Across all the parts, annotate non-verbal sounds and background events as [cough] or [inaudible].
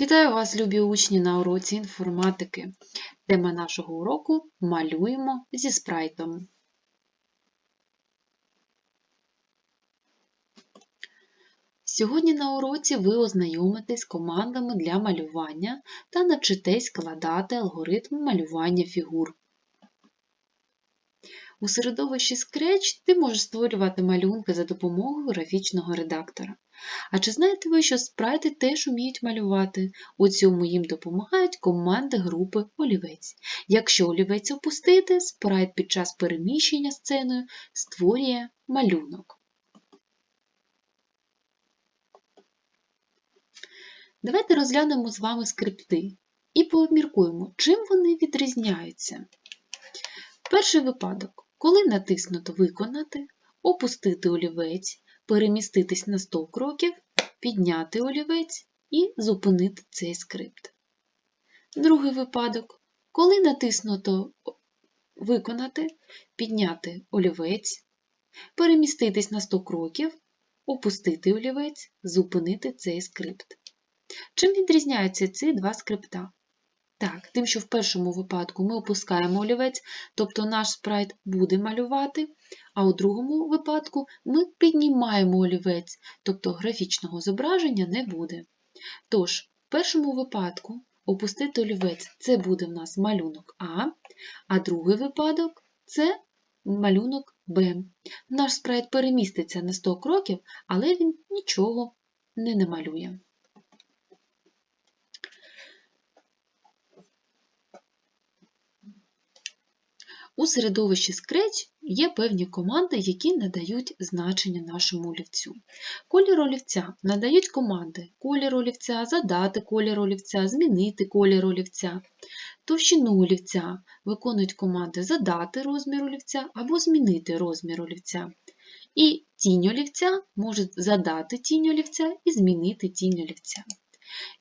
Вітаю вас, любі учні, на уроці інформатики. Тема нашого уроку малюємо зі спрайтом. Сьогодні на уроці ви ознайомитесь з командами для малювання та навчитесь складати алгоритм малювання фігур. У середовищі Scratch ти можеш створювати малюнки за допомогою графічного редактора. А чи знаєте ви, що спрайти теж вміють малювати? У цьому їм допомагають команди групи олівець. Якщо олівець опустити, спрайт під час переміщення сценою створює малюнок. Давайте розглянемо з вами скрипти і пообміркуємо, чим вони відрізняються. Перший випадок. Коли натиснуто Виконати, опустити олівець, переміститись на 100 кроків, підняти олівець і зупинити цей скрипт. Другий випадок. Коли натиснуто Виконати, підняти олівець, переміститись на 100 кроків, опустити олівець, зупинити цей скрипт. Чим відрізняються ці два скрипта? Так, тим, що в першому випадку ми опускаємо олівець, тобто наш спрайт буде малювати, а у другому випадку ми піднімаємо олівець, тобто графічного зображення не буде. Тож, в першому випадку опустити олівець це буде в нас малюнок А, а другий випадок це малюнок Б. Наш спрайт переміститься на 100 кроків, але він нічого не намалює. У середовищі Scratch є певні команди, які надають значення нашому олівцю. Колір олівця надають команди колір олівця, задати колір олівця, змінити колір олівця. Товщину олівця виконують команди задати розмір олівця або змінити розмір олівця. І тінь олівця можуть задати тінь олівця і змінити тінь олівця.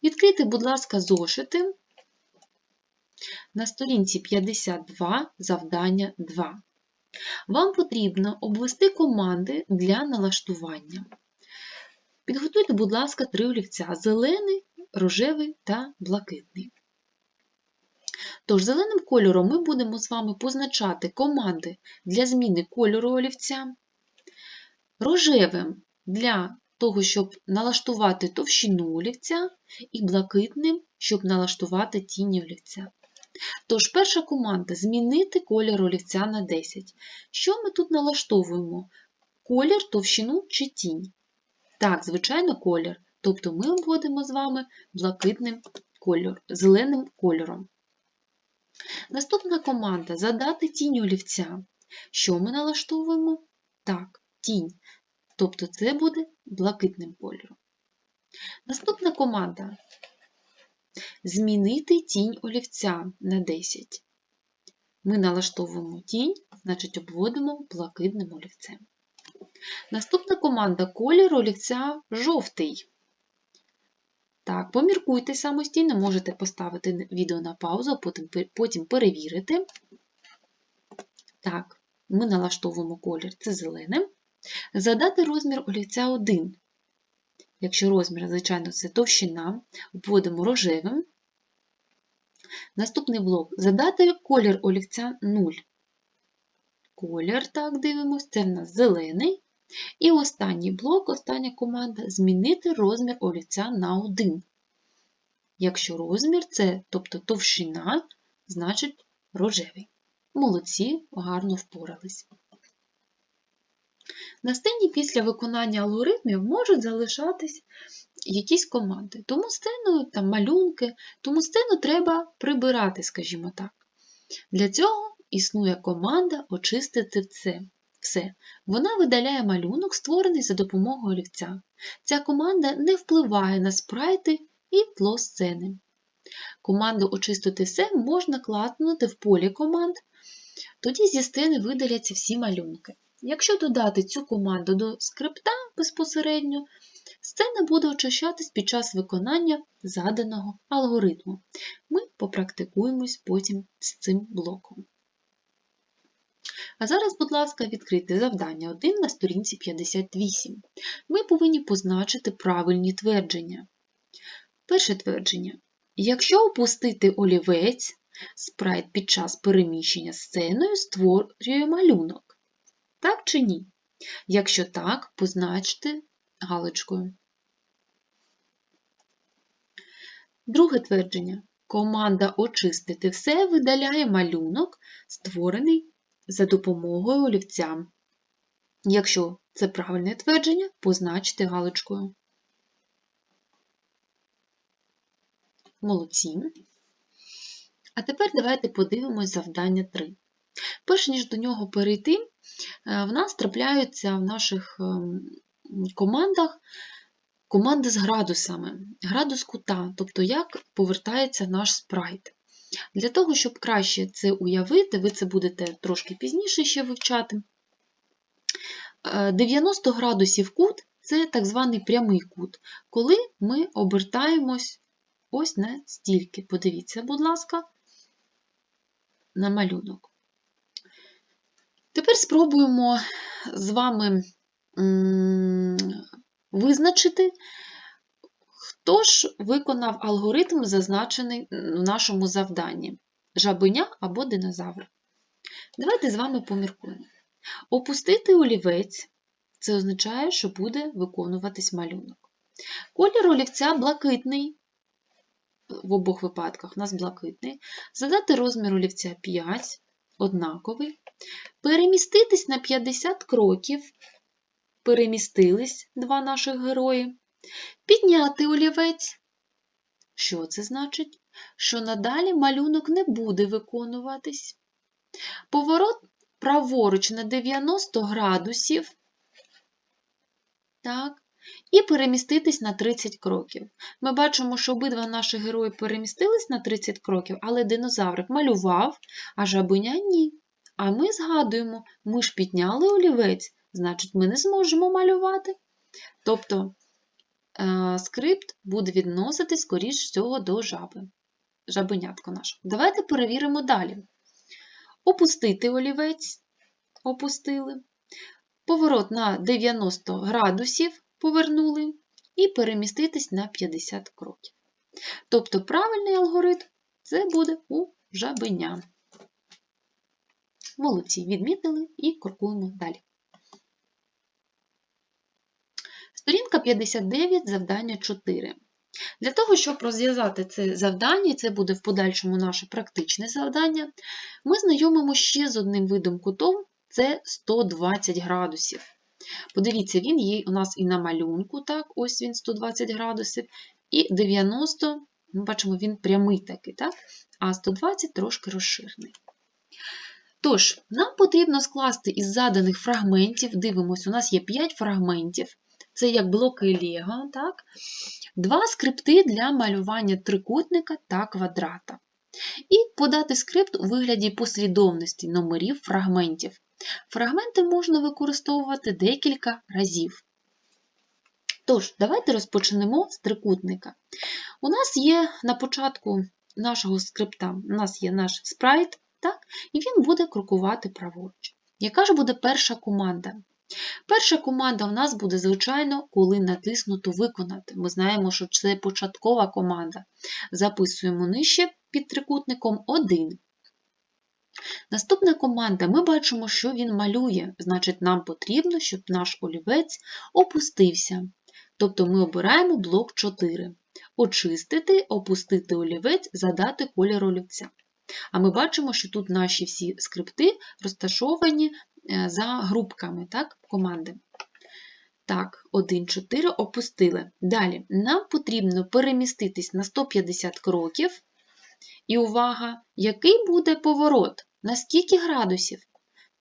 Відкрийте, будь ласка, зошити на сторінці 52 завдання 2. Вам потрібно обвести команди для налаштування. Підготуйте, будь ласка, три олівця зелений, рожевий та блакитний. Тож, зеленим кольором ми будемо з вами позначати команди для зміни кольору олівця, рожевим для того, щоб налаштувати товщину олівця, і блакитним, щоб налаштувати тіні олівця. Тож, перша команда змінити колір олівця на 10. Що ми тут налаштовуємо? Колір, товщину чи тінь? Так, звичайно, колір. Тобто ми обводимо з вами блакитним кольор, зеленим кольором. Наступна команда задати тінь олівця. Що ми налаштовуємо? Так, тінь. Тобто це буде блакитним кольором. Наступна команда Змінити тінь олівця на 10. Ми налаштовуємо тінь, значить обводимо блакитним олівцем. Наступна команда колір олівця жовтий. Так, поміркуйте самостійно, можете поставити відео на паузу, потім, потім перевірити. Так, ми налаштовуємо колір це зеленим. Задати розмір олівця 1. Якщо розмір, звичайно, це товщина, обводимо рожевим. Наступний блок задати колір олівця 0. Колір, так, дивимося, це в нас зелений. І останній блок, остання команда змінити розмір олівця на 1. Якщо розмір це, тобто товщина, значить рожевий. Молодці, гарно впорались. На сцені після виконання алгоритмів можуть залишатись якісь команди. Тому сцену, там малюнки, тому сцену треба прибирати, скажімо так. Для цього існує команда очистити це. Все. Вона видаляє малюнок, створений за допомогою олівця. Ця команда не впливає на спрайти і тло сцени. Команду очистити все можна класнути в полі команд, тоді зі сцени видаляться всі малюнки. Якщо додати цю команду до скрипта безпосередньо, сцена буде очищатись під час виконання заданого алгоритму. Ми попрактикуємось потім з цим блоком. А зараз, будь ласка, відкрийте завдання 1 на сторінці 58. Ми повинні позначити правильні твердження. Перше твердження. Якщо опустити олівець, спрайт під час переміщення сценою створює малюнок. Так чи ні? Якщо так, позначте галочкою. Друге твердження. Команда очистити все видаляє малюнок, створений за допомогою олівця. Якщо це правильне твердження, позначте галочкою. Молодці. А тепер давайте подивимось завдання 3. Перш ніж до нього перейти, в нас трапляються в наших ем, командах команди з градусами, градус кута, тобто як повертається наш спрайт. Для того, щоб краще це уявити, ви це будете трошки пізніше ще вивчати. Е, 90 градусів кут це так званий прямий кут, коли ми обертаємось ось на стільки. Подивіться, будь ласка, на малюнок. Тепер спробуємо з вами визначити, хто ж виконав алгоритм, зазначений в нашому завданні жабеня або динозавр. Давайте з вами поміркуємо. Опустити олівець це означає, що буде виконуватись малюнок. Колір олівця блакитний, в обох випадках у нас блакитний. Задати розмір олівця 5, однаковий. Переміститись на 50 кроків. Перемістились два наших герої. Підняти олівець. Що це значить? Що надалі малюнок не буде виконуватись. Поворот праворуч на 90 градусів. Так. І переміститись на 30 кроків. Ми бачимо, що обидва наші герої перемістились на 30 кроків, але динозаврик малював, а жабиня ні. А ми згадуємо, ми ж підняли олівець, значить, ми не зможемо малювати. Тобто е, скрипт буде відноситись, скоріш всього, до жаби. Жабенятко наше. Давайте перевіримо далі. Опустити олівець. Опустили. Поворот на 90 градусів повернули і переміститись на 50 кроків. Тобто правильний алгоритм це буде у жабеня. Молодці, відмітили і крокуємо далі. Сторінка 59, завдання 4. Для того, щоб розв'язати це завдання, і це буде в подальшому наше практичне завдання, ми знайомимо ще з одним видом кутом це 120 градусів. Подивіться, він є у нас і на малюнку, так, ось він 120 градусів, і 90, ми бачимо, він прямий такий, так? а 120 трошки розширений. Тож, нам потрібно скласти із заданих фрагментів, дивимось, у нас є 5 фрагментів, це як блоки Лего, так? два скрипти для малювання трикутника та квадрата. І подати скрипт у вигляді послідовності номерів фрагментів. Фрагменти можна використовувати декілька разів. Тож, давайте розпочнемо з трикутника. У нас є на початку нашого скрипта у нас є наш спрайт, так? і він буде крокувати праворуч. Яка ж буде перша команда? Перша команда у нас буде, звичайно, коли натиснуто виконати. Ми знаємо, що це початкова команда. Записуємо нижче під трикутником 1. Наступна команда, ми бачимо, що він малює, значить, нам потрібно, щоб наш олівець опустився. Тобто ми обираємо блок 4. Очистити, опустити олівець, задати колір олівця. А ми бачимо, що тут наші всі скрипти розташовані е, за групками так, команди. Так, 1, 4 опустили. Далі, нам потрібно переміститись на 150 кроків. І увага, який буде поворот? На скільки градусів?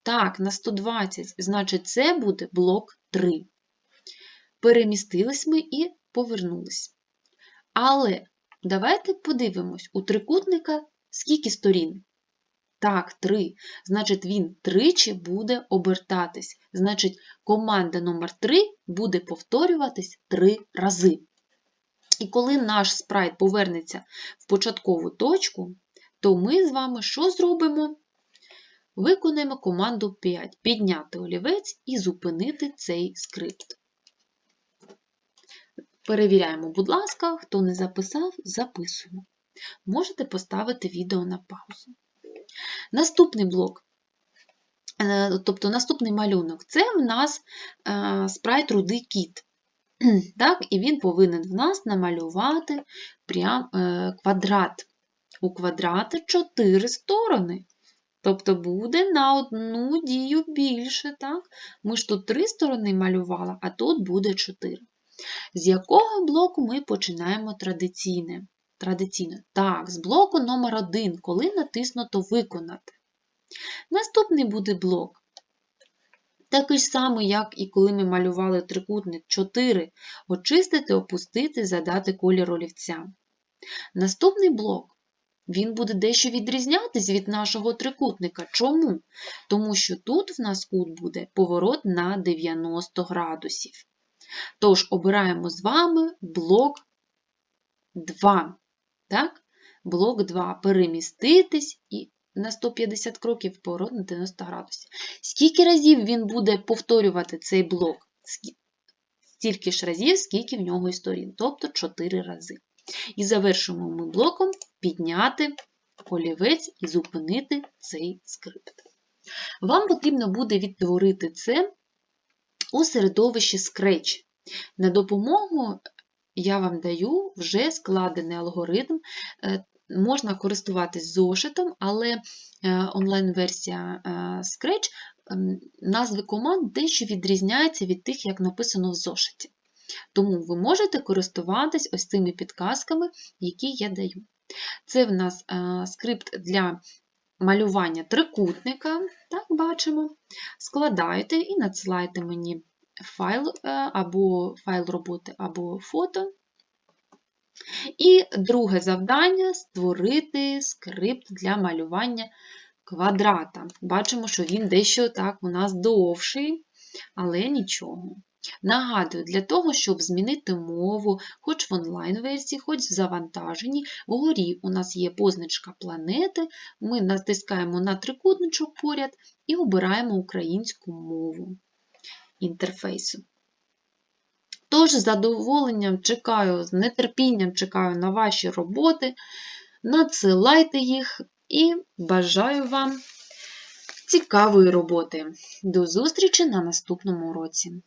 Так, на 120, значить, це буде блок 3. Перемістились ми і повернулись. Але давайте подивимось, у трикутника скільки сторін? Так, 3. Значить, він тричі буде обертатись. Значить, команда номер 3 буде повторюватись 3 рази. І коли наш спрайт повернеться в початкову точку, то ми з вами що зробимо? Виконаємо команду 5. Підняти олівець і зупинити цей скрипт. Перевіряємо, будь ласка, хто не записав, записуємо. Можете поставити відео на паузу. Наступний блок, е, тобто наступний малюнок, це в нас е, спрайт рудий кіт. [clears throat] Так, І він повинен в нас намалювати прям е, квадрат. У квадрата 4 сторони. Тобто буде на одну дію більше. так? Ми ж тут 3 сторони малювали, а тут буде 4. З якого блоку ми починаємо традиційне? Традиційно. Так, з блоку номер 1 коли натиснуто Виконати. Наступний буде блок. Такий самий, як і коли ми малювали трикутник 4. Очистити, опустити, задати колір олівця. Наступний блок. Він буде дещо відрізнятись від нашого трикутника. Чому? Тому що тут в нас кут буде поворот на 90 градусів. Тож, обираємо з вами блок 2. Так? Блок 2. Переміститись і на 150 кроків поворот на 90 градусів. Скільки разів він буде повторювати цей блок? Стільки ж разів, скільки в нього і сторін, тобто 4 рази. І завершуємо ми блоком підняти олівець і зупинити цей скрипт. Вам потрібно буде відтворити це у середовищі Scratch. На допомогу я вам даю вже складений алгоритм. Е, можна користуватись зошитом, але е, онлайн-версія е, Scratch ем, назви команд дещо відрізняється від тих, як написано в зошиті. Тому ви можете користуватись ось цими підказками, які я даю. Це в нас скрипт для малювання трикутника, так бачимо. Складайте і надсилайте мені файл е, або файл роботи, або фото. І друге завдання створити скрипт для малювання квадрата. Бачимо, що він дещо так у нас довший, але нічого. Нагадую, для того, щоб змінити мову, хоч в онлайн-версії, хоч в завантаженні, вгорі у нас є позначка планети, ми натискаємо на трикутничок поряд і обираємо українську мову інтерфейсу. Тож, з задоволенням чекаю, з нетерпінням чекаю на ваші роботи, надсилайте їх і бажаю вам цікавої роботи. До зустрічі на наступному уроці!